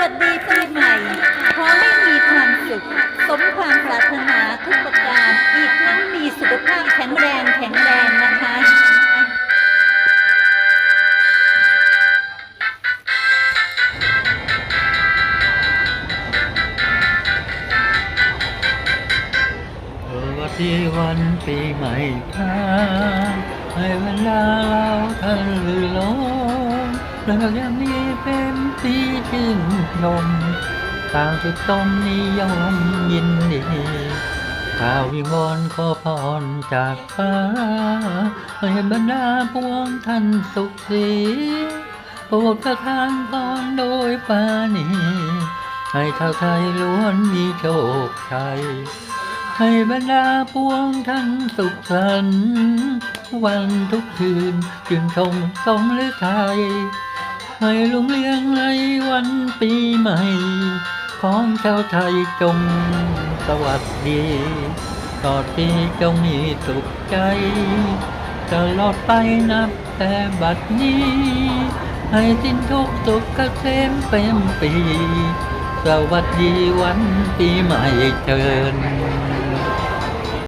วัสดีปีใหม่ ขอให้มีความสุข สมความปรารถนาทุกประการ อีกทั้งมีสุขภาพแข็งแรงแข็งแรงนะคะสวัสดีวันปีใหม่ครับให้เวลาเราทันลือลงแล้วยังมีเป็น ปีชื่นชมต่างสุดต้มนิยมยินดีข่าววิวอนขอพรจากฟ้าให้บรรดาพวงท่านสุขสีโปรดประทานพรโดยปานีให้ชาวไทยล้วนมีโชคชัยให้บรรดาพวงท่านสุขสันต์วันทุกคืนจึงชมสมฤทัย ให้ลุงเลี้ยงในวันปีใหม่ ของชาวไทยจงสวัสดีตลอดปีจงมีสุขใจตลอดไปนับแต่บัดนี้ ให้สิ้นทุกสุขเกษมเป็นปี สวัสดีวันปีใหม่เชิญ